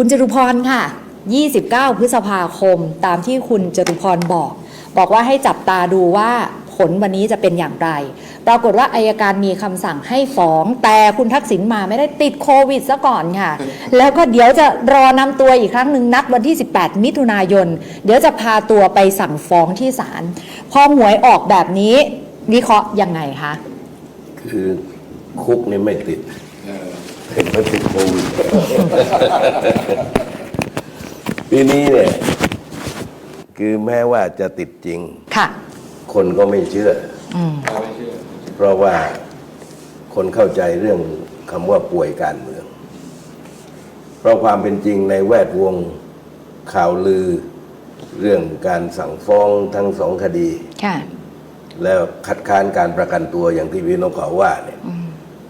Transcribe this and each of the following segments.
คุณจตุพรค่ะ 29 พฤษภาคม ตามที่คุณจตุพรบอก บอกว่าให้จับตาดูว่าผลวันนี้จะเป็นอย่างไร ปรากฏว่าอายการมีคำสั่งให้ฟ้อง แต่คุณทักษิณมาไม่ได้ติดโควิดซะก่อนค่ะ แล้วก็เดี๋ยวจะรอนำตัวอีกครั้งหนึ่งนัดวันที่ 18 มิถุนายน เดี๋ยวจะพาตัวไปสั่งฟ้องที่ศาล พอหวยออกแบบนี้วิเคราะห์ยังไงคะ คือคุกนี่ไม่ติด เออเห็นมันติดโควิดปีนี้เนี่ยคือแม้ว่าจะติดจริง ค่ะ คนก็ไม่เชื่อ อืมเอาไม่เชื่อเพราะว่าคนเข้าใจเรื่องคำว่าป่วยการเมือง เพราะความเป็นจริงในแวดวงข่าวลือ เรื่องการสั่งฟ้องทั้งสองคดี ค่ะ แล้วคัดค้านการประกันตัวอย่างที่พี่นกเขาว่าเนี่ย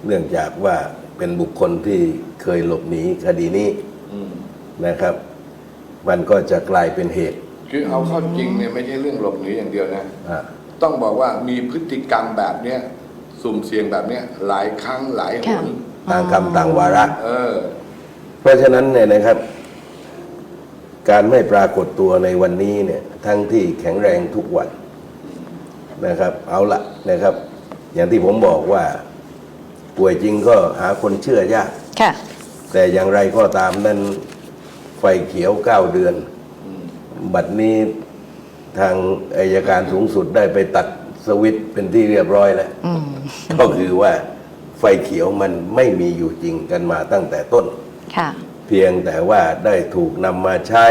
เนื่องจากว่า เป็นบุคคลที่เคยหลบหนีคดีนี้อืมนะครับ มันก็จะกลายเป็นเหตุคือเอาเข้าจริงเนี่ยไม่ใช่เรื่องหลบหนีอย่างเดียวนะ อะต้องบอกว่ามีพฤติกรรมแบบเนี้ยสุ่มเสี่ยงแบบเนี้ยหลายครั้งหลายหค่ะนต่างกรรมต่างวาระ เออ เพราะฉะนั้นเนี่ยนะครับ การไม่ปรากฏตัวในวันนี้เนี่ย ทั้งที่แข็งแรงทุกวันนะครับ เอาละนะครับ อย่างที่ผมบอกว่า ป่วยจริงก็หาคนเชื่อยากค่ะ แต่อย่างไรก็ตามนั้นไฟเขียวเก้าเดือน บัดนี้ทางอายการสูงสุดได้ไปตัดสวิตช์เป็นที่เรียบร้อยแล้วอืมก็คือว่าไฟเขียวมันไม่มีอยู่จริงกันมาตั้งแต่ต้นค่ะเพียงแต่ว่าได้ถูกนำมาใช้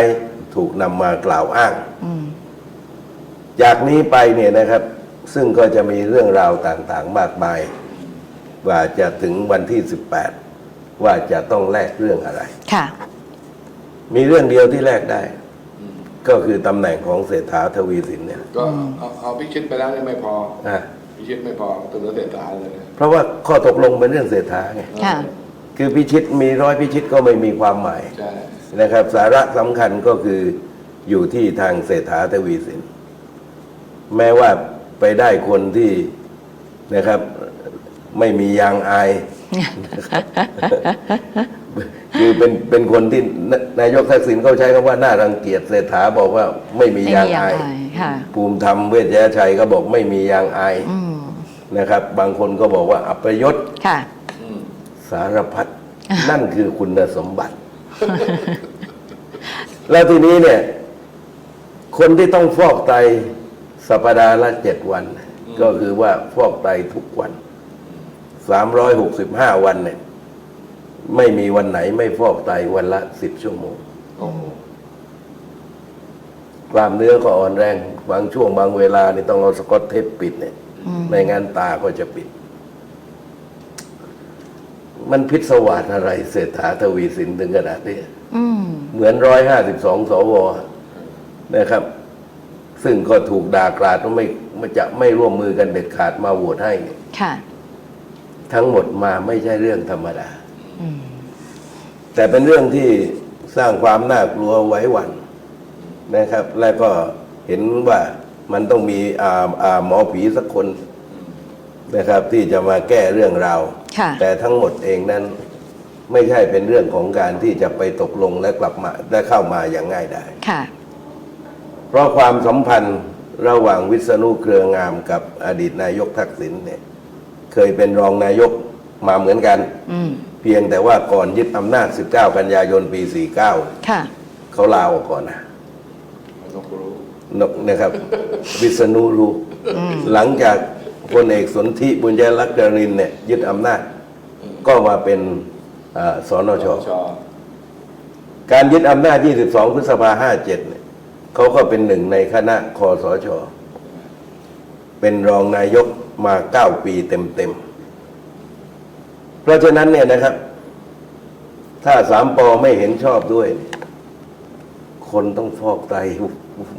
ถูกนำมากล่าวอ้างอืมจากนี้ไปเนี่ยนะครับ ซึ่งก็จะมีเรื่องราวต่างๆ มากมาย ว่าจะถึงวันที่ 18 ว่าจะต้องแลกเรื่องอะไร ค่ะ มีเรื่องเดียวที่แลกได้ ก็คือตำแหน่งของเศรษฐาทวีสินเนี่ย ก็เอาเอาพิชิตไปแล้วเนี่ยไม่พอนะพิชิตไม่พอตัวเศรษฐาเลยนะเพราะว่าข้อตกลงเป็นเรื่องเศรษฐาไง ค่ะ คือพิชิตมีร้อยพิชิตก็ไม่มีความหมายใช่นะครับ สาระสำคัญก็คืออยู่ที่ทางเศรษฐาทวีสิน แม้ว่าไปได้คนที่นะครับ ไม่มียางอาย คือเป็นเป็นคนที่นนายกทักษิณเขาใช้คำว่าน่ารังเกียจเศรษฐาบอกว่าไม่มีไม่ยางมีอย่างอายไรค่ะภูมิธรรมเวชยชัยก็บอกไม่มียางอายอืมนะครับ บางคนก็บอกว่าอัปยศค่ะอืมสารพัดนั่นคือคุณสมบัติ แล้วทีนี้เนี่ย คนที่ต้องฟอกไตสัปดาห์ละเจ็ดวัน ก็คือว่าฟอกไตทุกวัน สามร้อยหกสิบห้าวันเนี่ย ไม่มีวันไหนไม่ฟอกไตวันละสิบชั่วโมงโอ้โหกล้ามเนื้อก็อ่อนแรง บางช่วงบางเวลานี่ต้องเอาสกอตเทปปิดเนี่ย อืมไม่งั้นตาก็จะปิด มันพิศวาสอะไร เศรษฐาทวีสินถึงขนาดนี้ อืมเหมือนร้อยห้าสิบสองสวนะครับ ซึ่งก็ถูกด่ากราดว่าไม่ไม่จะไม่ร่วมมือกันเด็ดขาดมาโหวตให้เนี่ยค่ะ ทั้งหมดมาไม่ใช่เรื่องธรรมดาอืมแต่เป็นเรื่องที่สร้างความน่ากลัวไว้หวั่นนะครับ และก็เห็นว่ามันต้องมีอ่าอ่าหมอผีสักคนนะครับ ที่จะมาแก้เรื่องราวค่ะแต่ทั้งหมดเองนั้น ไม่ใช่เป็นเรื่องของการที่จะไปตกลงและกลับมาและเข้ามาอย่างง่ายได้ค่ะเพราะความสัมพันธ์ระหว่างวิษณุเครืองามกับอดีตนายกทักษิณเนี่ย เคยเป็นรองนายกมาเหมือนกัน อืมเพียงแต่ว่าก่อนยึดอำนาจ 19 กันยายนปี49ค่ะเขาลาออกก่อนนะมันต้องรู้นกนะครับ วิษณุรู้หลังจากพลเอกสนธิบุญยรักจรินทร์เนี่ยยึดอำนาจ ก็มาเป็นอ่าสนช ชอการยึดอำนาจ 22 พฤษภา57เนี่ยเขาก็เป็นหนึ่งในคณะคอสช เป็นรองนายก มา9ปีเต็มๆ เพราะฉะนั้นเนี่ยนะครับ ถ้าสามปอไม่เห็นชอบด้วย คนต้องฟอกไต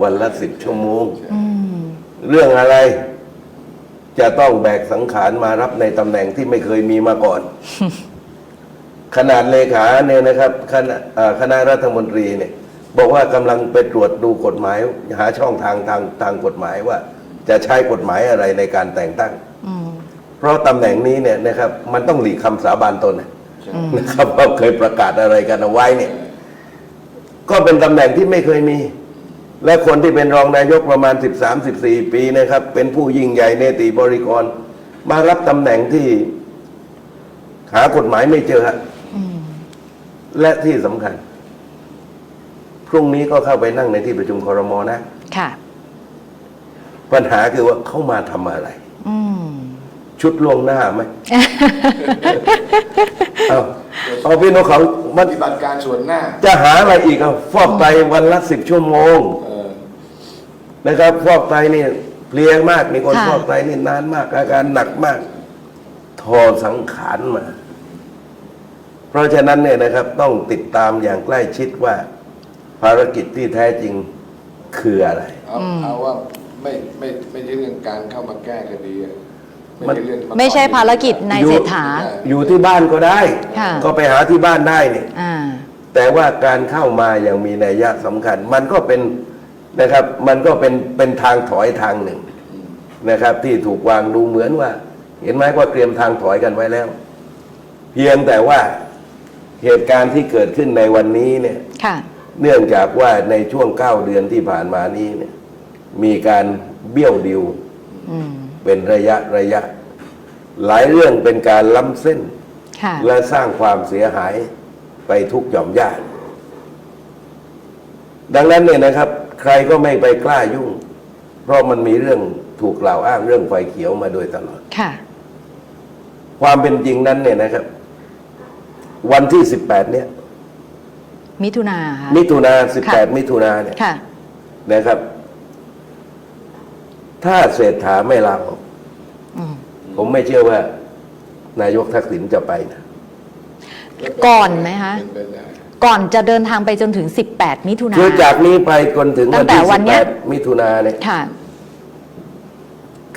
วันละสิบชั่วโมงอืมเรื่องอะไร จะต้องแบกสังขารมารับในตำแหน่งที่ไม่เคยมีมาก่อน ขนาดเลขาเนี่ยนะครับ คณะอ่าคณะรัฐมนตรีเนี่ย บอกว่ากำลังไปตรวจดูกฎหมาย หาช่องทางทางทางกฎหมายว่า จะใช้กฎหมายอะไรในการแต่งตั้ง อืม เพราะตำแหน่งนี้เนี่ยนะครับมันต้องหลีกคำสาบานตนนะใช่นะครับว่าเคยประกาศอะไรกันเอาไว้เนี่ย ก็เป็นตำแหน่งที่ไม่เคยมี และคนที่เป็นรองนายกประมาณ 13-14 ปีนะครับ เป็นผู้ยิ่งใหญ่เนติบริกร มารับตำแหน่งที่หากฎหมายไม่เจอฮะและที่สำคัญ พรุ่งนี้ก็เข้าไปนั่งในที่ประชุมคอรมอนะ ค่ะ ปัญหาคือว่าเขามาทำอะไรอืมชุดลวงหน้าไหมเอาเอาพี่น้องเขามัปนฏิบัติการส่วนหน้าจะหาอะไรอีกอะฟอกไตวันละสิบชั่วโมง เออนะครับฟอกไตนี่เพลียมากมีคนค่ะ ฟอกไตนี่นานมาก อาการหนักมาก ทอสังขารมา เพราะฉะนั้นเนี่ยนะครับ ต้องติดตามอย่างใกล้ชิดว่า ภารกิจที่แท้จริงคืออะไร เอาเอาว่า ไม่ไม่ไม่ใช่เรื่องการเข้ามาแก้คดีอะไม่มันใช่เรื่องาไม่ใช่ภารกิจนายอยู่เศรษฐา อยู่ที่บ้านก็ได้ ค่ะ ก็ไปหาที่บ้านได้นี่อ่า แต่ว่าการเข้ามาอย่างมีนัยยะสำคัญ มันก็เป็นนะครับ มันก็เป็นเป็นทางถอยทางหนึ่งนะครับ ที่ถูกวางดูเหมือนว่า เห็นไหมว่าเตรียมทางถอยกันไว้แล้ว เพียงแต่ว่าเหตุการณ์ที่เกิดขึ้นในวันนี้เนี่ย ค่ะ เนื่องจากว่าในช่วงเก้าเดือนที่ผ่านมานี้เนี่ย มีการเบี้ยวดิวอืมเป็นระยะระยะ หลายเรื่องเป็นการล้ำเส้นค่ะและสร้างความเสียหายไปทุกหย่อมย่านดังนั้นเนี่ยนะครับ ใครก็ไม่ไปกล้ายุ่ง เพราะมันมีเรื่องถูกกล่าวอ้างเรื่องไฟเขียวมาโดยตลอดค่ะ ความเป็นจริงนั้นเนี่ยนะครับ วันที่สิบแปดเนี่ย มิถุนาค่ะมิถุนาสิบแปดมิถุนาเนี่ยค่ะนะครับ ถ้าเศรษฐาไม่ลาออกอืมผมไม่เชื่อว่า นายกทักษิณจะไปนะก่อนไหมคะเป็นไปได้ก่อนจะเดินทางไปจนถึง 18 มิถุนาคือจากนี้ไปจนถึงตั้วันงแต่ที่วัสินบเนี้แปยดมิถุนาเนี่ยค่ะ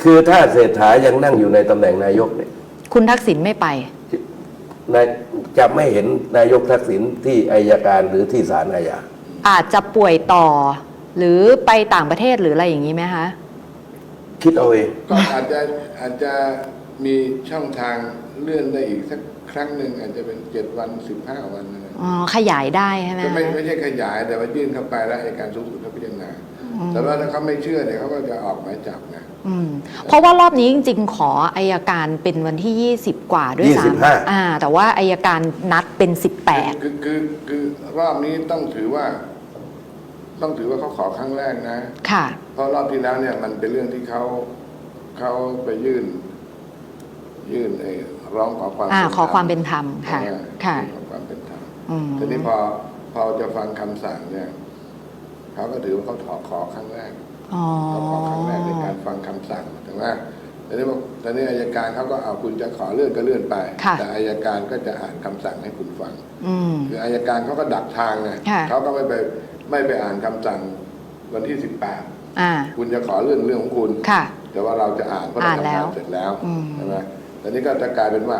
คือถ้าเศรษฐายังนั่งอยู่ในตำแหน่งนายกเนี่ย คุณทักษิณไม่ไปนายจะไม่เห็นนายกทักษิณที่อายการหรือที่ศาลอาญาอาจจะป่วยต่อ หรือไปต่างประเทศหรืออะไรอย่างนี้ไหมคะ คิดเอาเอง ก็อาจจะอาจจะมีช่องทางเลื่อนได้อีกสักครั้งหนึ่งอาจจะเป็นเจ็ดวันสิบห้าวันนะอ๋อขยายได้ใช่ไหมก็ไม่คะไม่ใช่ขยายแต่ว่ายื่นเข้าไปแล้วอัยการสูงสุดเขาพิจารณาแต่ว่าถ้าเขาไม่เชื่อเนี่ยเขาก็จะออกหมายจับนะอืมเพราะว่ารอบนี้จริงๆ ขออายการเป็นวันที่ 20 กว่าด้วยซ้ำ25อ่า แต่ว่าอายการนัดเป็น 18คือคือคือรอบนี้ต้องถือว่า ต้องถือว่าเขาขอครั้งแรกนะ ค่ะ เพราะรอบที่แล้วเนี่ยมันเป็นเรื่องที่เขาเขาไปยื่น ยื่นไอ้ร้องขอความอ่าเป็นธรรขอความเป็นธรรมค่ะอ่าค่ะ ขอความเป็นธรรมอืมทีนี้พอพอจะฟังคำสั่งเนี่ยเขาก็ถือว่าเขาถอขอครั้งแรก อ๋อเขาขอครั้งแรกในการฟังคำสั่งถูกไหมทีนี้บอกตอนนี้อายการเขาก็เอาคุณจะขอเลื่อนก็เลื่อนไป ค่ะ แต่อายการก็จะอ่านคำสั่งให้คุณฟัง อืม คืออายการเขาก็ดักทางไงค่ะ เขาก็ไม่ไป ไม่ไปอ่านคำสั่งวันที่สิบแปดอ่าคุณจะขอเลื่อนเรื่องของคุณ ค่ะ แต่ว่าเราจะอ่านเพราะเราอ่านทำแล้งาวนเสร็จแล้วอืมใช่ไหมตอนนี้ก็จะกลายเป็นว่า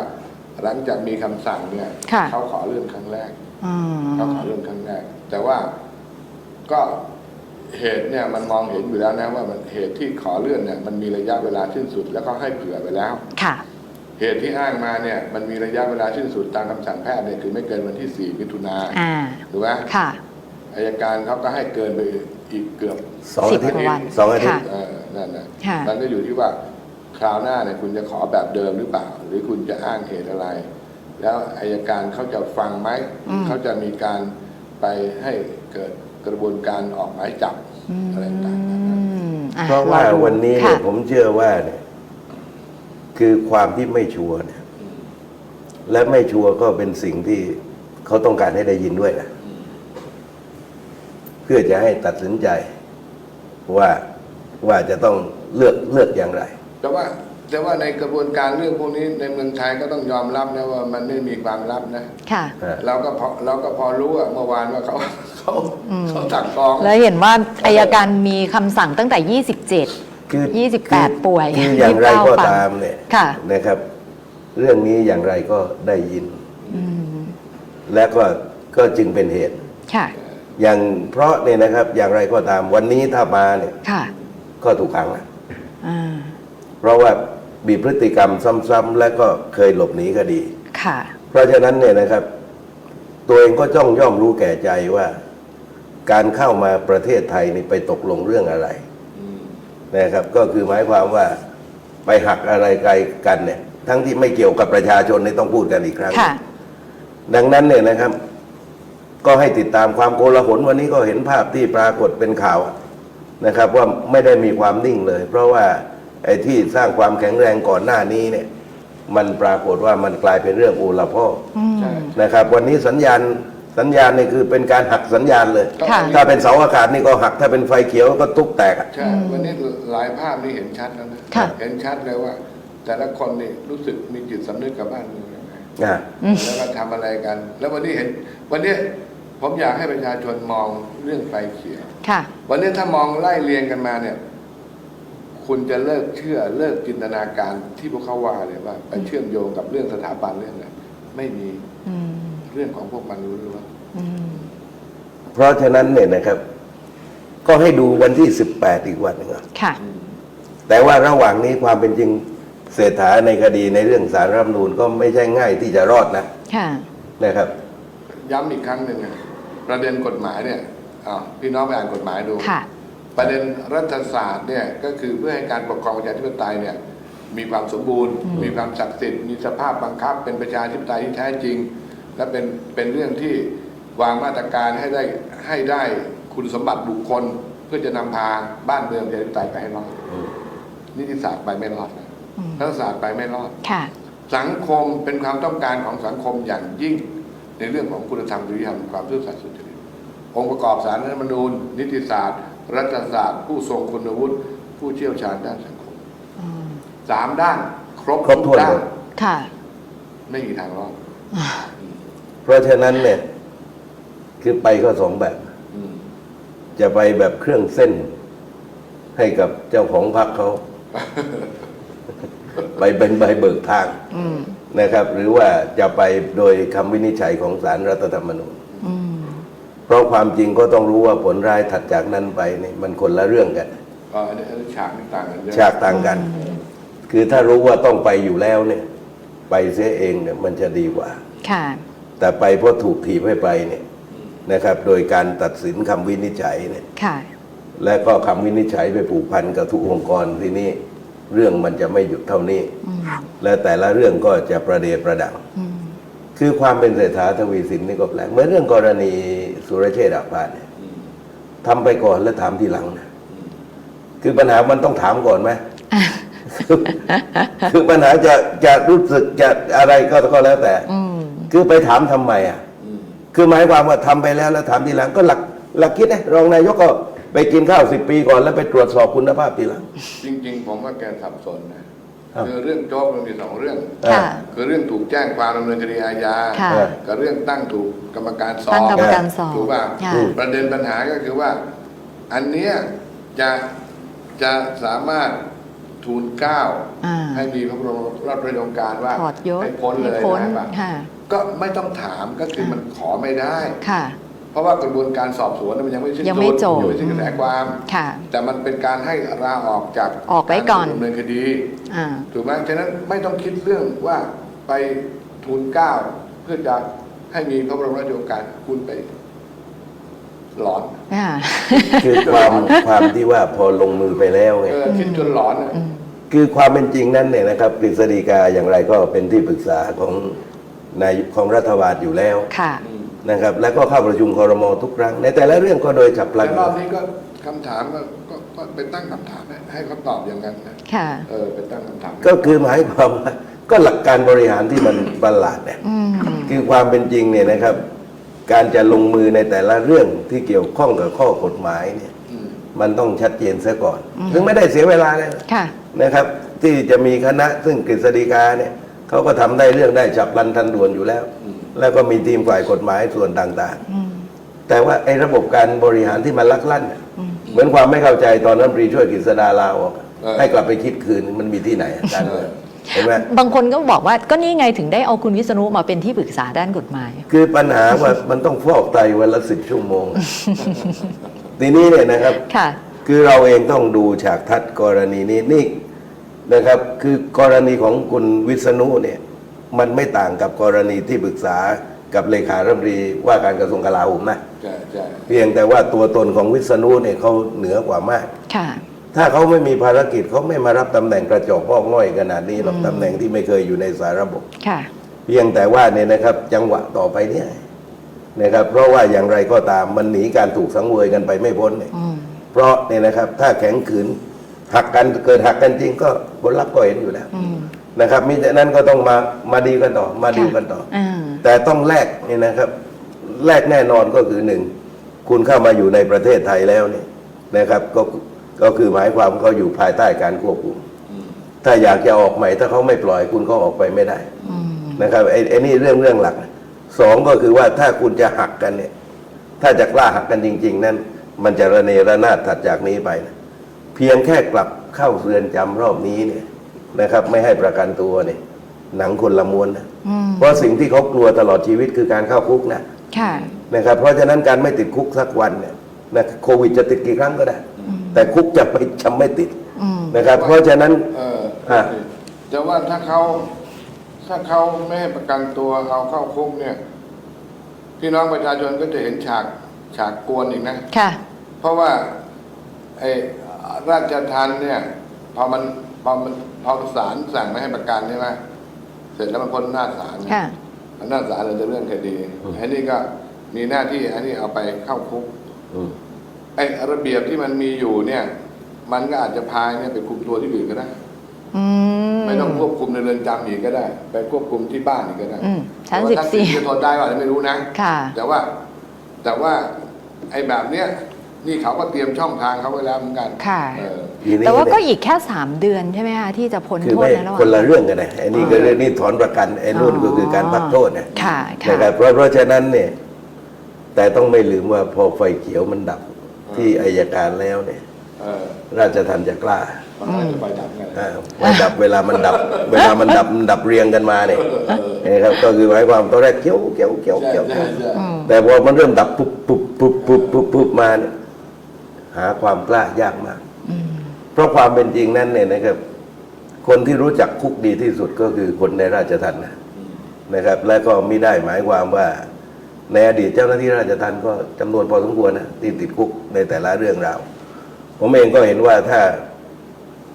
หลังจากมีคำสั่งเนี่ยค่ะ เขาขอเลื่อนครั้งแรก อืม เขาขอเลื่อนครั้งแรก แต่ว่าก็เหตุเนี่ยมันมองเห็นอยู่แล้วนะว่ามันเหตุที่ขอเลื่อนเนี่ยมันมีระยะเวลาสิ้นสุด แล้วก็ให้เผื่อไปแล้ว ค่ะ เหตุที่อ้างมาเนี่ยมันมีระยะเวลาสิ้นสุดตามคำสั่งแพทย์เนี่ยคือไม่เกินวันที่ 4 มิถุนาอ่า ถูกไหม ค่ะ อายการเขาก็ให้เกินไปอีกเกือบสองอาทิตสิบกย์ว่าวันสองอาทิตค่ะย์เออนั่นนะค่ะ มันก็อยู่ที่ว่าคราวหน้าเนี่ยคุณจะขอแบบเดิมหรือเปล่า หรือคุณจะอ้างเหตุอะไร แล้วอายการเขาจะฟังไหมอืม เขาจะมีการไปให้เกิดกระบวนการออกหมายจับอะไรต่างๆอืมอ่เพราะว่าอดูวันนี้เนี่ยค่ะผมเชื่อว่าเนี่ยคือความที่ไม่ชัวร์เนี่ยและไม่ชัวร์ก็เป็นสิ่งที่เขาต้องการให้ได้ยินด้วยนะเพื่อจะให้ตัดสินใจว่าว่าจะต้องเลือกเลือกอย่างไร แต่ว่าแต่ว่าในกระบวนการเรื่องพวกนี้ในเมืองไทยก็ต้องยอมรับนะว่ามันไม่มีความลับนะค่ะเราก็พอเราก็พอรู้อะเมื่อวานว่าเขาเขาอืมเขาสั่งฟ้อง แล้วเห็นว่าอายการมีคำสั่งตั้งแต่ 27 คือ 28 ป่วยคืออย่างไรก็29ฟังตามเนี่ยค่ะนะครับ เรื่องนี้อย่างไรก็ได้ยินอืมและก็ก็จึงเป็นเหตุค่ะ อย่างเพราะเนี่ยนะครับ อย่างไรก็ตามวันนี้ถ้ามาเนี่ยค่ะก็ถูกขังแล้วอ่าเพราะว่ามีพฤติกรรมซ้ำๆและก็เคยหลบหนีคดี ค่ะ เพราะฉะนั้นเนี่ยนะครับ ตัวเองก็จ้องย่อมรู้แก่ใจว่า การเข้ามาประเทศไทยนี่ไปตกลงเรื่องอะไรอืมนะครับ ก็คือหมายความว่าไปหักอะไรไกลกันเนี่ย ทั้งที่ไม่เกี่ยวกับประชาชนนี่ต้องพูดกันอีกครั้ง ค่ะ ดังนั้นเนี่ยนะครับ ก็ให้ติดตามความโกลาหลวันนี้ก็เห็นภาพที่ปรากฏเป็นข่าวนะครับ ว่าไม่ได้มีความนิ่งเลย เพราะว่าไอ้ที่สร้างความแข็งแรงก่อนหน้านี้เนี่ย มันปรากฏว่ามันกลายเป็นเรื่องโอละพ่ออืมใช่ นะครับ วันนี้สัญญาณสัญญาณนี่คือเป็นการหักสัญญาณเลย ค่ะ ถ้าเป็นเสาอากาศนี่ก็หักถ้าเป็นไฟเขียวก็ตุ๊กแตกอะ ใช่วันนี้หลายภาพนี่เห็นชัดแล้วนะค่ะ เห็นชัดเลยว่า แต่ละคนนี่รู้สึกมีจิตสำนึกกับบ้านเมืองยังไง อะ แล้วก็ทำอะไรกัน แล้ววันนี้เห็น วันนี้ ผมอยากให้ประชาชนมองเรื่องไฟเขียว ค่ะ วันนี้ถ้ามองไล่เรียงกันมาเนี่ย คุณจะเลิกเชื่อเลิกจินตนาการที่พวกเขาว่าเลยว่าไปเชื่อมโยงกับเรื่องสถาบันเรื่องอะไรไม่มีอืมเรื่องของพวกมันรู้ล้วนอืมเพราะฉะนั้นเนี่ยนะครับ ก็ให้ดูวันที่ 18 อีกวันหนึงอะค่ะ แต่ว่าระหว่างนี้ความเป็นจริงเศรษฐาในคดีในเรื่องสารรัฐธรรมนูญก็ไม่ใช่ง่ายที่จะรอดนะค่ะ นะครับ ย้ำอีกครั้งหนึ่งอะ ประเด็นกฎหมายเนี่ยอ้าวพี่น้องไปอ่านกฎหมายดู ค่ะ ประเด็นรัฐศาสตร์เนี่ยก็คือเพื่อให้การปกครองประชาธิปไตยเนี่ยมีความสมบูรณ์ มีความศักดิ์สิทธิ์มีสภาพบังคับ เป็นประชาธิปไตยที่แท้จริง และเป็นเป็นเรื่องที่วางมาตรการให้ได้ให้ได้คุณสมบัติบุคคล เพื่อจะนำพาบ้านเมืองประชาธิปไตยไปให้รอดนิติศาสตร์ไปไม่รอดนะอืม รัฐศาสตร์ไปไม่รอด ค่ะ สังคมเป็นความต้องการของสังคมอย่างยิ่ง ในเรื่องของคุณธรรมจริยธรรมความซื่อสัตย์สุจริตองค์ประกอบสารรัฐธรรมนูญ นิติศาสตร์ รัฐศาสตร์ ผู้ทรงคุณวุฒิผู้เชี่ยวชาญด้านสังคมอืมสามด้าน ครบครบถ้วนทุกด้าหมนดค่ะ ไม่มีทางรอดเพราะฉะนั้นเนี่ย คือไปก็สองแบบอืมจะไปแบบเครื่องเส้น ให้กับเจ้าของพรรคเขา ไปเป็นใบเบิกทางอืม นะครับ หรือว่าจะไปโดยคำวินิจฉัยของศาลรัฐธรรมนูญอืมเพราะความจริงก็ต้องรู้ว่าผลร้ายถัดจากนั้นไปเนี่ยมันคนละเรื่องกันก็อันนี้อันนี้ฉากนี่ต่างกันเยอะฉากต่างกัน คือถ้ารู้ว่าต้องไปอยู่แล้วเนี่ย ไปเสียเองเนี่ยมันจะดีกว่าค่ะแต่ไปเพราะถูกถีบให้ไปเนี่ยนะครับ โดยการตัดสินคำวินิจฉัยเนี่ยค่ะและก็คำวินิจฉัยไปผูกพันกับทุกองค์กรที่นี่ เรื่องมันจะไม่หยุดเท่านี้อืมและแต่ละเรื่องก็จะประเดประดังอืมคือความเป็นเศรษฐาทวีสินนี่ก็แปลกเหมือนเรื่องกรณีสุรเชษฐ์อาภาสเนี่ยอืมทำไปก่อนแล้วถามทีหลังนะคือปัญหามันต้องถามก่อนไหมคือคือปัญหาจะจะรู้สึกจะอะไรก็ก็แล้วแต่อืมคือไปถามทำไมอะอืมคือหมายความว่าทำไปแล้วแล้วถามทีหลังก็หลักหลักคิดนะรองนายกก็ ไปกินข้าวสิบปีก่อนแล้วไปตรวจสอบคุณภาพทีหลัง จริง ๆ ผมว่าแกสับสนนะครับ คือเรื่องโจ๊กมันมีสองเรื่อง ค่ะ คือเรื่องถูกแจ้งความดำเนินคดีอาญาค่ะเออกับเรื่องตั้งถูกกรรมการสอบตั้งกรรมการสอบถูกป่ะค่ะ ประเด็นปัญหาก็คือว่า อันเนี้ยจะจะสามารถทูลเกล้าอ่า ให้มีพระบรมราชโองการว่าถอดยศให้พ้นเลยให้พ้นได้ป่ะค่ะ ก็ไม่ต้องถามก็คือมันขอไม่ได้ ค่ะ เพราะว่ากระบวนการสอบสวนมันยังไม่สิ้นยังไม่จบยังไม่สิ้นกระแสความค่ะ แต่มันเป็นการให้ลาออกจากออกไว้ก่อนารดำเนินคดีอ่าถูกไหมฉะนั้นไม่ต้องคิดเรื่องว่าไปทูลเกล้าเพื่อจะให้มีพระบรมราชโองการคุณไปหลอนค่ะคือความความที่ว่าพอลงมือไปแล้วไงเออคิดจนหลอนอะคือความเป็นจริงนั้นเนี่ยนะครับกฤษฎีกาอย่างไรก็เป็นที่ปรึกษาของนายของรัฐบาลอยู่แล้วค่ะอืม นะครับ แล้วก็เข้าประชุมคอรมอทุกครั้ง ในแต่ละเรื่องก็โดยจับพลัแต่นรอบนี้ก็คำถามก็ก็ก็ไปตั้งคำถามให้ให้เขาตอบอย่างนั้นนะค่ะ เออไปตั้งคำถาม ก็คือหมายความว่าก็หลักการบริหารที่มันประหลาดเนี่ยอืม คือความเป็นจริงเนี่ยนะครับ การจะลงมือในแต่ละเรื่องที่เกี่ยวข้องกับข้อกฎหมายเนี่ยอืม มันต้องชัดเจนซะก่อนถึงไม่ได้เสียเวลาเลย ค่ะ นะครับที่จะมีคณะซึ่งกฤษฎีกาเนี่ยเขาก็ทำได้เรื่องได้ฉับพลันทันด่วนอยู่แล้ว อืม แล้วก็มีทีมฝ่ายกฎหมายส่วนต่างอืมๆแต่ว่าไอ้ระบบการบริหารที่มันลักลั่นน่ะอืมเหมือนความไม่เข้าใจตอนนั้นปรีช่วยกฤษดาลาออกอะเออให้กลับไปคิดคืนมันมีที่ไหนอาจารย์เออเห็นไหมบางคนก็บอกว่าก็นี่ไงถึงได้เอาคุณวิษณุมาเป็นที่ปรึกษาด้านกฎหมาย คือปัญหาว่ามันต้องฟอกไตวันละสิบชั่วโมงทีนี้เนี่ยนะครับค่ะคือเราเองต้องดูฉากทัดกรณีนี้นี่นะครับ คือกรณีของคุณวิษณุเนี่ย มันไม่ต่างกับกรณีที่ปรึกษากับเลขาธิบดีว่าการกระทรวงกลาโหมนะใช่ใช่เพียงแต่ว่าตัวตนของวิษณุเนี่ยเขาเหนือกว่ามาก ค่ะ ถ้าเขาไม่มีภารกิจเขาไม่มารับตำแหน่งกระจอกพอกง่อยขนาดนี้หรอกตำแหน่งที่ไม่เคยอยู่ในสารระบบ ค่ะ เพียงแต่ว่าเนี่ยนะครับจังหวะต่อไปเนี่ยนะครับ เพราะว่าอย่างไรก็ตามมันหนีการถูกสังเวยกันไปไม่พ้นเนี่ยอืมเพราะเนี่ยนะครับถ้าแข็งขืนหักกันเกิดหักกันจริงก็ผลลัพธ์ก็เห็นอยู่แล้ว อืม นะครับมิฉะนั้นก็ต้องมามาดีกันต่อมาดีกันต่อ อ่าแต่ต้องแลกเนี่ยนะครับแลกแน่นอนก็คือหนึ่งคุณเข้ามาอยู่ในประเทศไทยแล้วเนี่ยนะครับก็ก็คือหมายความเขาอยู่ภายใต้การควบคุม ถ้าอยากจะออกใหม่ถ้าเขาไม่ปล่อยคุณก็ออกไปไม่ได้อืมนะครับไอ้ไอ้นี่เรื่องเรื่องหลักสองก็คือว่าถ้าคุณจะหักกันเนี่ย ถ้าจะกล้าหักกันจริง ๆ นั้น มันจะระเนระนาดถัดจากนี้ไปนะเพียงแค่กลับเข้าเรือนจำรอบนี้เนี่ย นะครับ ไม่ให้ประกันตัวเนี่ยหนังคนละม้วนนะอืมเพราะสิ่งที่เขากลัวตลอดชีวิตคือการเข้าคุกนะค่ะนะครับ เพราะฉะนั้นการไม่ติดคุกสักวันเนี่ยนะโควิดจะติดกี่ครั้งก็ได้ แต่คุกจะไม่จะไม่ติดอืมนะครับ เพราะฉะนั้นเอออะจะว่าถ้าเขาถ้าเขาไม่ให้ประกันตัวเอาเข้าคุกเนี่ย พี่น้องประชาชนก็จะเห็นฉากฉากกวนอีกนะค่ะ เพราะว่าไอ้ราชทันเนี่ยพอมัน พอมันพอศาลสั่งไม่ให้ประกันใช่ไหมเสร็จแล้วมันพ้นหน้าศาลค่ะอำนาจศาลเลยจะเรื่องคดีไอ้นี่ก็มีหน้าที่ไอ้นี่เอาไปเข้าคุกอืมไอ้ระเบียบที่มันมีอยู่เนี่ย มันก็อาจจะพายเนี่ยไปคุมตัวที่อื่นก็ได้อืมไม่ต้องควบคุมในเรือนจำอีกก็ได้ ไปควบคุมที่บ้านอีกก็ได้อืมชั้นแต่ว่าสิบถ้าสี่จะทนได้ก็อาจจะไม่รู้นะค่ะแต่ว่า แต่ว่าไอ้แบบเนี้ย นี่เขาก็เตรียมช่องทางเขาไว้แล้วเหมือนกันค่ะ เออ ทีนี้แต่ว่าก็เนี่ยอีกแค่สามเดือนใช่ไหมคะที่จะพ้นคือโทษไม่ในระหว่าง คนละเรื่องกันนะไอ้นี่ก็เรื่องนี่ถอนประกันไอ้นู่นก็คือการพักโทษนะค่ะนะค่ะครับเพราะเพราะฉะนั้นเนี่ย แต่ต้องไม่ลืมว่าพอไฟเขียวมันดับที่อายการแล้วเนี่ย เออราชทันจะกล้ามันก็จะไปดับไงอ่าไฟดับเวลามันดับ เวลามันดับมันดับเรียงกันมาเนี่ยเออนะครับก็คือหมายความตอนแรกเขียวเขียวเขียวใช่เขียวใช่ใช่แต่พอมันเริ่มดับปุ๊บปุ๊บปุ๊บปุ๊บปุ๊บปุ๊บมาเนี่ย หาความกล้ายากมากอืมเพราะความเป็นจริงนั้นเนี่ยนะครับ คนที่รู้จักคุกดีที่สุดก็คือคนในราชทัณฑ์นะนะครับ และก็ไม่ได้หมายความว่า ในอดีตเจ้าหน้าที่ราชทัณฑ์ก็จำนวนพอสมควรนะที่ติดคุกในแต่ละเรื่องราวผมเองก็เห็นว่าถ้า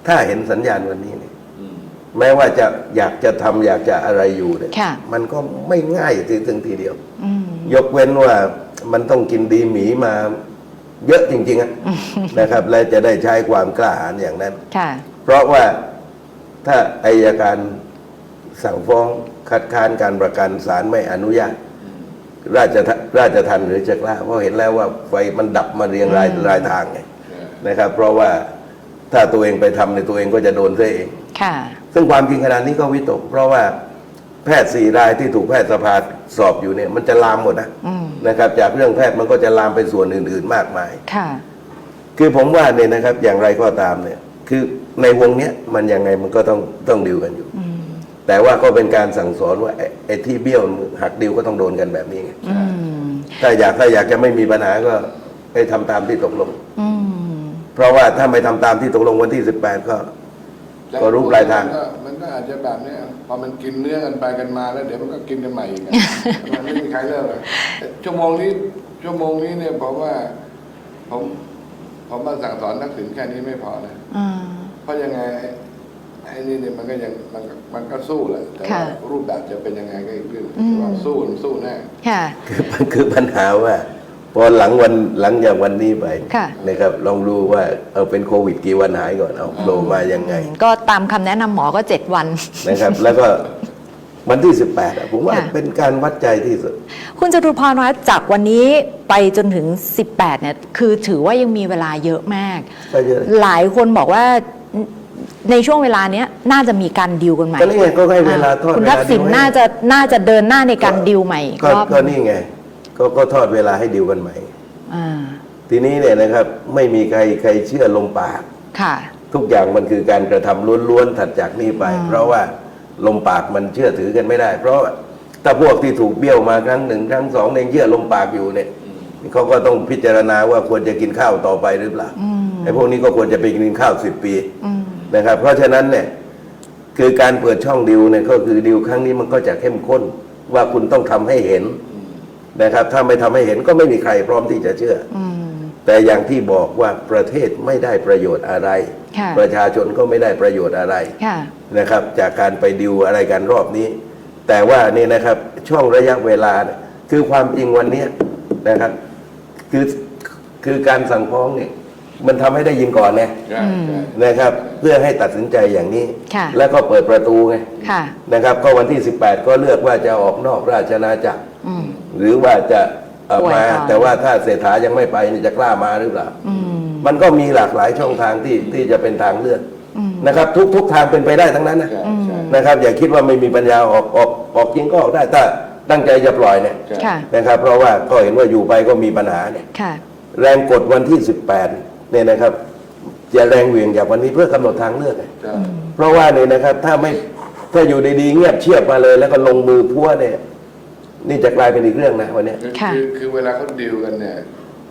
ถ้าเห็นสัญญาณวันนี้เนี่ยอืมแม้ว่าจะอยากจะทำอยากจะอะไรอยู่เนี่ยค่ะมันก็ไม่ง่ายทีถึงทีเดียวอืมยกเว้นว่ามันต้องกินดีหมีมา เยอะจริงๆอะนะครับ และจะได้ใช้ความกล้าหาญอย่างนั้น ค่ะ เพราะว่าถ้าอายการสั่งฟ้องคัดค้านการประกันศาลไม่อนุญาต ราชทราชทันหรือจะกล้าเพราะเห็นแล้วว่าไฟมันดับมาเรียงรายรายทางไงเออนะครับ เพราะว่าถ้าตัวเองไปทำในยตัวเองก็จะโดนซะเอง ค่ะ ซึ่งความจริงขนาดนี้ก็วิตก เพราะว่าแพทย์สี่รายที่ถูกแพทย์สภาสอบอยู่เนี่ย มันจะลามหมดนะ อืม นะครับจากเรื่องแพทย์มันก็จะลามไปส่วนอื่น ๆ มากมาย ค่ะ คือผมว่าเนี่ยนะครับอย่างไรก็ตามเนี่ย คือในวงเนี้ยมันยังไงมันก็ต้องต้องดิวกันอยู่ อืม แต่ว่าก็เป็นการสั่งสอนว่าไอ้ไอ้ที่เบี้ยวหักดิวก็ต้องโดนกันแบบนี้ไงอืม ถ้าอยากถ้าอยากจะไม่มีปัญหาก็ไปทำตามที่ตกลง อืม เพราะว่าถ้าไม่ทำตามที่ตกลงวันที่สิบแปดก็ ก็รู้ปลายทาง มันก็มันก็อาจจะแบบเนี้ยพอมันกินเนื้อกันไปกันมาแล้วเดี๋ยวมันก็กินกันใหม่อีกอะ มันไม่มีใครเลิกเลยชั่วโมงนี้ชั่วโมงนี้เนี่ยบอกว่า ผมผมมาสั่งสอนนักศิลป์แค่นี้ไม่พอนะอ่าเพราะยังไงไอ้ไอ้นี่เนี่ยมันก็ยังมันก็มันก็สู้แหละแต่ว่าค่ะรูปแบบจะเป็นยังไงก็อีกเรื่องอืมแต่ว่าสู้มันสู้แน่ ค่ะ คือคือปัญหาว่า พอหลังวันหลังจากวันนี้ไปค่ะ นะครับลองดูว่าเอาเป็นโควิดกี่วันหายก่อนเอาโผล่มายังไง ก็ตามคำแนะนำหมอก็เจ็ดวัน นะครับ แล้วก็วันที่ 18อะผมว่าค่ะ เป็นการวัดใจที่สุด คุณจตุพรว่าจากวันนี้ไปจนถึง 18 เนี่ย คือถือว่ายังมีเวลาเยอะมาก ก็เยอะหลายคนบอกว่าในช่วงเวลาเนี้ยน่าจะมีการดิวกันใหม่ก็นี่ไงก็ให้เวลาทอดคุณเวลาทักษิณดิวให้ น่าจะน่าจะเดินหน้าในการดิวใหม่อีกก็รอบก็นี่ไง ก็ก็ทอดเวลาให้ดิวกันใหม่ อ่า ทีนี้เนี่ยนะครับไม่มีใครใครเชื่อลมปาก ค่ะ ทุกอย่างมันคือการกระทำล้วนๆถัดจากนี้ไปอืมเพราะว่าลมปากมันเชื่อถือกันไม่ได้ เพราะว่าถ้าพวกที่ถูกเบี้ยวมาครั้งหนึ่งครั้งสองเนี่ยเชื่อลมปากอยู่เนี่ยเขาก็ต้องพิจารณาว่าควรจะกินข้าวต่อไปหรือเปล่าอืมไอ้พวกนี้ก็ควรจะไปกินข้าวสิบปีอืมนะครับ เพราะฉะนั้นเนี่ยคือการเปิดช่องดิวเนี่ยก็คือดิวครั้งนี้มันก็จะเข้มข้นว่าคุณต้องทำให้เห็นอื นะครับ ถ้าไม่ทำให้เห็นก็ไม่มีใครพร้อมที่จะเชื่ออืมแต่อย่างที่บอกว่าประเทศไม่ได้ประโยชน์อะไรค่ะประชาชนก็ไม่ได้ประโยชน์อะไรค่ะนะครับ จากการไปดิวอะไรกันรอบนี้ แต่ว่านี่นะครับช่วงระยะเวลาเนี่ยคือความจริงวันเนี้ยนะครับ คือคือการสั่งฟ้องเนี่ย มันทำให้ได้ยินก่อนไงใช่ใช่นะครับ เพื่อให้ตัดสินใจอย่างนี้ ค่ะ แล้วก็เปิดประตูไงค่ะ นะครับ ก็วันที่ 18 ก็เลือกว่าจะออกนอกราชนาจักร อืม หรือว่าจะเอ่อป่วยมาก่อน แต่ว่าถ้าเศรษฐายังไม่ไปนี่จะกล้ามาหรือเปล่า อืม มันก็มีหลากหลายช่องทางที่ที่จะเป็นทางเลือกอืม นะครับ ทุกทุกทางเป็นไปได้ทั้งนั้นนะใช่ใช่ นะครับ อย่าคิดว่าไม่มีปัญญาออกออกออกจริงก็ออกได้ถ้าตั้งใจจะปล่อยเนี่ยใช่ค่ะ นะครับ เพราะว่าก็เห็นว่าอยู่ไปก็มีปัญหาเนี่ย ค่ะ แรงกดวันที่ 18 เนี่ยนะครับจะแรงเหวี่ยงจากวันนี้เพื่อกำหนดทางเลือกไงใช่เพราะว่าเนี่ยนะครับ ถ้าไม่ถ้าอยู่ดีๆเงียบเชียบมาเลย แล้วก็ลงมือพัวเนี่ย นี่จะกลายเป็นอีกเรื่องนะวันเนี้ยคือค่ะคือคือเวลาเขาดีลกันเนี่ย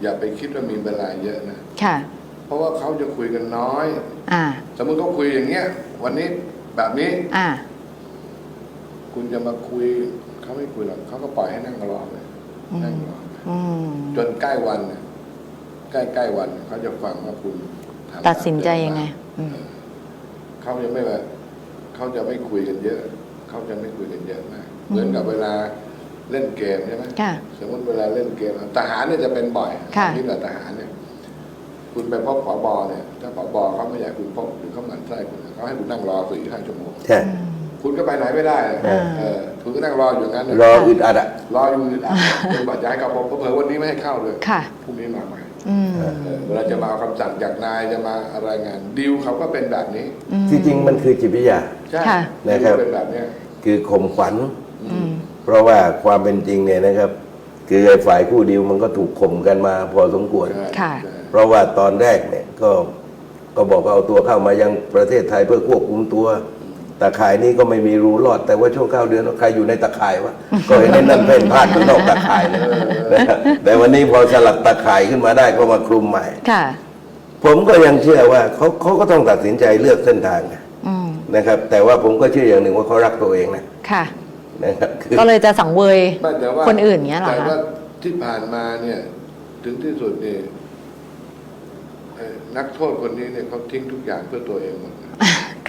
อย่าไปคิดว่ามีเวลาเยอะนะ ค่ะ เพราะว่าเขาจะคุยกันน้อย อ่า สมมติเขาคุยอย่างเงี้ย วันนี้แบบนี้อ่า คุณจะมาคุยเขาไม่คุยหรอกเขาก็ปล่อยให้นั่งรอเลยนั่งรออืม จนใกล้วันเนี่ย ใกล้ใกล้วันเขาจะฟังว่าคุณทำตัดสินใจยังไงอืม เขาจะไม่แบบเขาจะไม่คุยกันเยอะ เขาจะไม่คุยกันเยอะมากเหมือนกับเวลาเล่นเกมใช่ไหมค่ะสมมติเวลาเล่นเกมทหารเนี่ยจะเป็นบ่อยค่ะที่กับทหารเนี่ย คุณไปพบผบเนี่ย ถ้าผบเขาไม่อยากคุณพบหรือเขาหมั่นไส้คุณเขาให้คุณนั่งรอสี่ห้าชั่วโมง ใช่ คุณก็ไปไหนไม่ได้เลยอ่า เออคุณก็นั่งรออยู่งั้นน่ะรออึดอัดอะ รออยู่อึดอัดจนกว่าจะให้เขาพบเผลอๆวันนี้ไม่ให้เข้าเลยค่ะ พรุ่งนี้มาใหม่อืม เออเวลาจะมาเอาคำสั่งจากนายจะมาอะไรายงานดีลเขาก็เป็นแบบนี้ที่จริงมันคือจิตวิทยาใช่ค่ะนะครับดีลเป็นแบบเนี้ยคือข่มขวัญอืมเพราะว่าความเป็นจริงเนี่ยนะครับ คือไอ้ฝ่ายผู้ดีลมันก็ถูกข่มกันมาพอสมควรใช่ค่ะใช่เพราะว่าตอนแรกเนี่ยก็ก็บอกว่าเอาตัวเข้ามายังประเทศไทยเพื่อควบคุมตัว ตะข่ายนี้ก็ไม่มีรูรอด แต่ว่าช่วงเก้าเดือนใครอยู่ในตะข่ายวะก็เห็นในนั่นเพ่นพลาดข้างนอกตะข่ายเลยนะครับแต่วันนี้พอสลัดตะข่ายขึ้นมาได้ก็มาคลุมใหม่ค่ะ ผมก็ยังเชื่อว่าเขาเขาก็ต้องตัดสินใจเลือกเส้นทางอืมนะครับ แต่ว่าผมก็เชื่ออย่างหนึ่งว่าเขารักตัวเองนะค่ะนะครับคือก็เลยจะสังเวยไม่แต่ว่าคนอื่นเงี้ยเหรอแต่คะว่าที่ผ่านมาเนี่ย ถึงที่สุดเนี่ยเอ่อนักโทษคนนี้เนี่ยเขาทิ้งทุกอย่างเพื่อตัวเองหมดนะ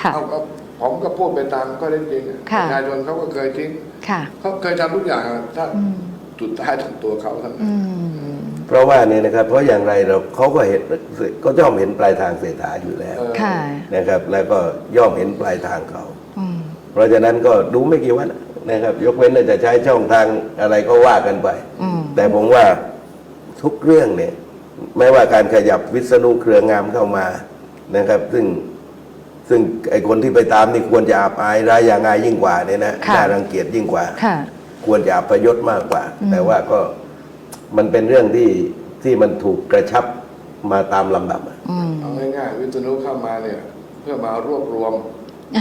ค่ะเอาก็ ผมก็พูดไปตามก็ได้จริงอะค่ะประชาชนเขาก็เคยทิ้งค่ะเขาเคยทำทุกอย่างอะถ้าอืมสุดท้ายถึงตัวเขาทั้งนั้อืนมเพราะว่าเนี่ยนะครับ เพราะอย่างไรเราเขาก็เห็นก็ย่อมเห็นปลายทางเศรษฐาอยู่แล้วเออค่ะนะครับ แล้วก็ย่อมเห็นปลายทางเขาอืมเพราะฉะนั้นก็ดูไม่กี่วันนะครับ ยกเว้นว่าจะใช้ช่องทางอะไรก็ว่ากันไปอืมแต่ผมว่าทุกเรื่องเนี่ย ไม่ว่าการขยับวิษณุเครืองามเข้ามานะครับ ซึ่ง ซึ่งไอคนที่ไปตามนี่ควรจะอับอายรายอย่างอายยิ่งกว่าเนี่ยนะค่ะ น่ารังเกียจยิ่งกว่า ค่ะ ควรจะอับประยศมากกว่าแต่ว่าก็มันเป็นเรื่องที่ที่มันถูกกระชับมาตามลำดับอะอืม เอาง่ายๆวิษณุเข้ามาเนี่ย เพื่อมารวบรวม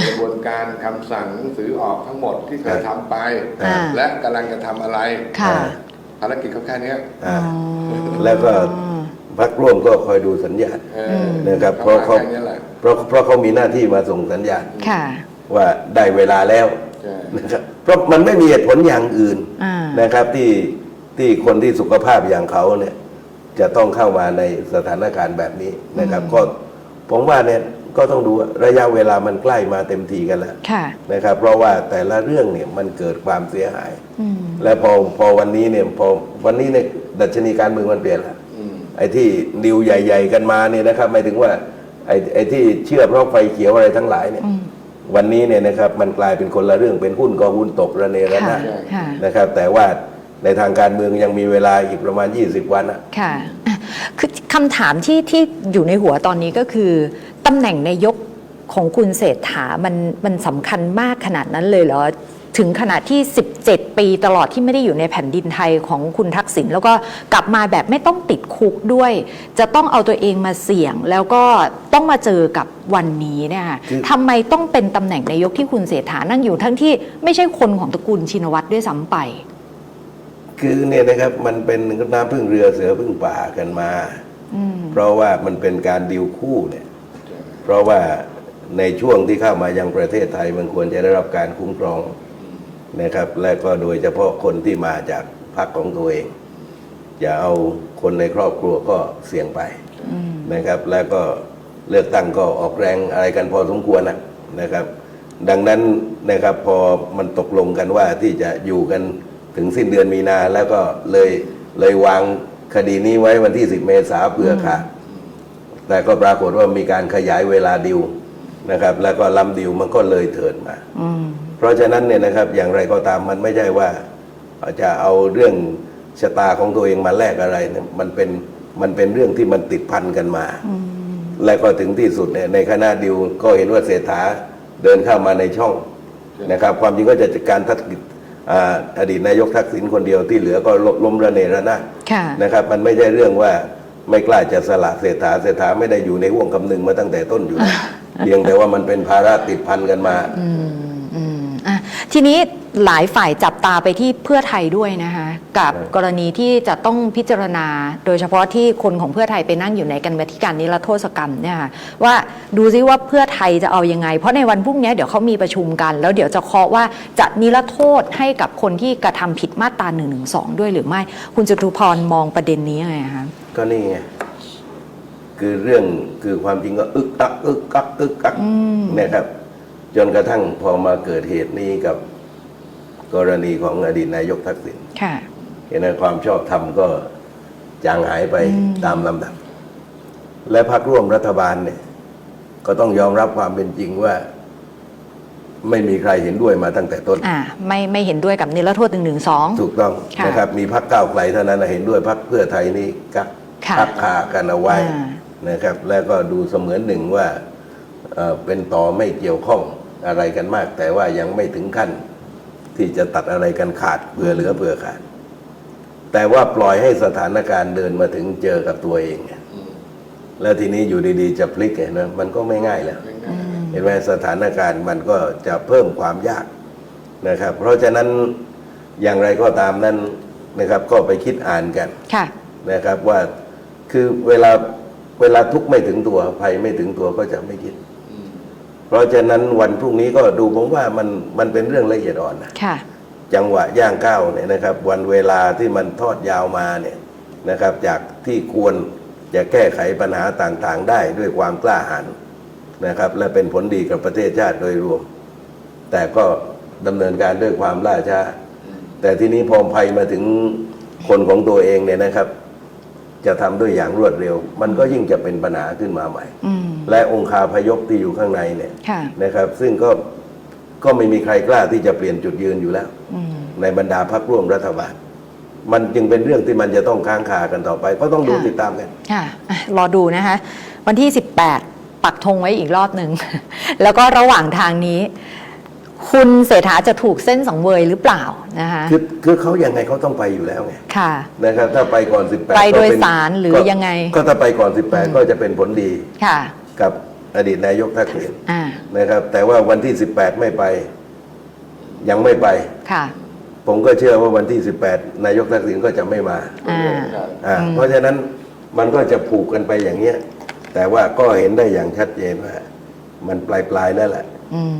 กระบวนการคำสั่งหนังสือออกทั้งหมดที่เคยทำไป อ่า และกำลังจะทำอะไรค่ะภารกิจเขาแค่เนี้ยอ่าอ๋อแล้วก็พักร่วมก็คอยดูสัญญาณ เออนะครับเขามาเพราะเขาแค่นี้แหละเพ ราะเพราะเขามีหน้าที่มาส่งสัญญาณค่ะ ว่าได้เวลาแล้วใช่นะครับเพราะมันไม่มีเหตุผลอย่างอื่นอ่านะครับที่ที่คนที่สุขภาพอย่างเขาเนี่ย จะต้องเข้ามาในสถานการณ์แบบนี้นะครับ ก็ผมว่าเนี่ยก็ต้องดูว่าระยะเวลามันใกล้มาเต็มทีกันแล้วค่ะนะครับ เพราะว่าแต่ละเรื่องเนี่ยมันเกิดความเสียหายอืมและพอพอวันนี้เนี่ยพอวันนี้เนี่ยดัชนีการเมืองมันเปลี่ยนแล้วอืมไอ้ที่ดิวใหญ่ ๆ กันมาเนี่ยนะครับหมายถึงว่า ไอ้ไอ้ที่เชื่อเพราะไฟเขียวอะไรทั้งหลายเนี่ยอืมวันนี้เนี่ยนะครับมันกลายเป็นคนละเรื่องเป็นหุ้นก็หุ้นตกระเนระนาดค่ะค่ะ นะครับ แต่ว่าในทางการเมืองยังมีเวลาอีกประมาณ 20 วันอะค่ะอะ คือคำถามที่ที่อยู่ในหัวตอนนี้ก็คือตำแหน่งนายกของคุณเศรษฐามันมันสำคัญมากขนาดนั้นเลยเหรอ ถึงขนาดที่ 17 ปีตลอดที่ไม่ได้อยู่ในแผ่นดินไทยของคุณทักษิณแล้วก็กลับมาแบบไม่ต้องติดคุกด้วย จะต้องเอาตัวเองมาเสี่ยง แล้วก็ต้องมาเจอกับวันนี้เนี่ยค่ะทำไมต้องเป็นตำแหน่งนายกที่คุณเศรษฐานั่งอยู่ทั้งที่ไม่ใช่คนของตระกูลชินวัตรด้วยซ้ำไป คือเนี่ยนะครับมันเป็นน้ำพึ่งเรือเสือพึ่งป่ากันมาอืมเพราะว่ามันเป็นการดิวคู่เนี่ยใช่เพราะว่าในช่วงที่เข้ามายังประเทศไทยมันควรจะได้รับการคุ้มครอง นะครับ และก็โดยเฉพาะคนที่มาจากพรรคของตัวเอง อย่าเอาคนในครอบครัวก็เสี่ยงไปนะครับ แล้วก็เลือกตั้งก็ออกแรงอะไรกันพอสมควรนะนะครับ ดังนั้นนะครับพอมันตกลงกันว่าที่จะอยู่กันถึงสิ้นเดือนมีนาแล้วก็เลยเลยวางคดีนี้ไว้วันที่ 10 เมษาเพื่อขาดแต่ก็ปรากฏว่ามีการขยายเวลาดิวนะครับ แล้วก็ลำดิวมันก็เลยเถิดมาอื เพราะฉะนั้นเนี่ยนะครับอย่างไรก็ตามมันไม่ใช่ว่าจะเอาเรื่องชะตาของตัวเองมาแลกอะไรเนี่ยมันเป็นมันเป็นเรื่องที่มันติดพันกันมา และก็ถึงที่สุดเนี่ยในคณะดิวก็เห็นว่าเศรษฐาเดินเข้ามาในช่องนะครับ ความจริงก็จะจัดการทักษิณอ่าอดีตนายกทักษิณคนเดียวที่เหลือก็ล้มระเนระนาดค่ะนะครับ มันไม่ใช่เรื่องว่าไม่กล้าจะสละเศรษฐาเศรษฐาไม่ได้อยู่ในห่วงคำนึงมาตั้งแต่ต้นอยู่แล้วเพียงแต่ว่ามันเป็นภาระติดพันกันมาอืมอืมอะ ทีนี้หลายฝ่ายจับตาไปที่เพื่อไทยด้วยนะคะกับครับกรณีที่จะต้องพิจารณา โดยเฉพาะที่คนของเพื่อไทยไปนั่งอยู่ในกันมาธิการนิรโทษกรรมเนี่ยค่ะว่าดูซิว่าเพื่อไทยจะเอายังไง เพราะในวันพรุ่งนี้เดี๋ยวเขามีประชุมกัน แล้วเดี๋ยวจะเคาะว่าจะนิรโทษให้กับคนที่กระทำผิดมาตรา1นึด้วยหรือไม่ คุณจตุพรมองประเด็นนี้ยังไงคะก็นี่ไงคือเรื่องคือความจริงก็อึกอักอึกอักอึกอักนะครับ จนกระทั่งพอมาเกิดเหตุนี้กับกรณีของอดีตนายกทักษิณค่ะเห็นไหมความชอบธรรมก็จางหายไปตามลำดับ และพรรคร่วมรัฐบาลเนี่ย ก็ต้องยอมรับความเป็นจริงว่า ไม่มีใครเห็นด้วยมาตั้งแต่ต้น อ่า ไม่ไม่เห็นด้วยกับนิรโทษ1นึถูกต้องค่ะนะครับ มีพักก้าวไกลเท่านั้นนะเห็นด้วยพักเพื่อไทยนี่กักค่ะพักคากันเอาไว้อ่านะครับ แล้วก็ดูเสมือนหนึ่งว่าเอ่อเป็นต่อไม่เกี่ยวข้อง อะไรกันมาก แต่ว่ายังไม่ถึงขั้นที่จะตัดอะไรกันขาดเผื่อเหลือเผื่อขาด แต่ว่าปล่อยให้สถานการณ์เดินมาถึงเจอกับตัวเองไงแล้วทีนี้อยู่ดีๆ จะพลิกเห็นไหมมันก็ไม่ง่ายแล้วเห็นไหมสถานการณ์มันก็จะเพิ่มความยากนะครับ เพราะฉะนั้นอย่างไรก็ตามนั้นนะครับ ก็ไปคิดอ่านกันค่ะนะครับว่าคือเวลาเวลาทุกข์ไม่ถึงตัวภัยไม่ถึงตัวก็จะไม่คิด เพราะฉะนั้นวันพรุ่งนี้ก็ดูผมว่ามันมันเป็นเรื่องละเอียดอ่อนนะค่ะ จังหวะย่างก้าวเนี่ยนะครับ วันเวลาที่มันทอดยาวมาเนี่ยนะครับ จากที่ควรจะแก้ไขปัญหาต่างๆ ได้ด้วยความกล้าหาญนะครับ และเป็นผลดีกับประเทศชาติโดยรวม แต่ก็ดำเนินการด้วยความล่าช้าแต่ทีนี้พอภัยมาถึงคนของตัวเองเนี่ยนะครับ จะทำด้วยอย่างรวดเร็ว มันก็ยิ่งจะเป็นปัญหาขึ้นมาใหม่อืมและองคาพยพที่อยู่ข้างในเนี่ยค่ะนะครับ ซึ่งก็ก็ไม่มีใครกล้าที่จะเปลี่ยนจุดยืนอยู่แล้วอืมในบรรดาพรรคร่วมรัฐบาล มันจึงเป็นเรื่องที่มันจะต้องค้างคากันต่อไป ก็ต้องดูค่ะติดตามกันค่ะอะรอดูนะคะ วันที่ 18 ปักธงไว้อีกรอบหนึ่ง แล้วก็ระหว่างทางนี้ คุณเศรษฐาจะถูกเส้นสังเวยหรือเปล่านะคะคือคือเขายังไงเขาต้องไปอยู่แล้วไงค่ะนะครับถ้าไปก่อน 18 ไปโดยก็เป็นสารหรือก็ยังไง ก็ถ้าไปก่อน 18 ก็จะเป็นผลดีค่ะกับอดีตนายกทักษิณอ่านะครับ แต่ว่าวันที่ 18 ไม่ไป ยังไม่ไปค่ะผมก็เชื่อว่าวันที่ 18 นายกทักษิณก็จะไม่มาอ่าอ่าเพราะฉะนั้นมันก็จะผูกกันไปอย่างเงี้ย แต่ว่าก็เห็นได้อย่างชัดเจนว่า มันปลายๆนั่นแหละอืม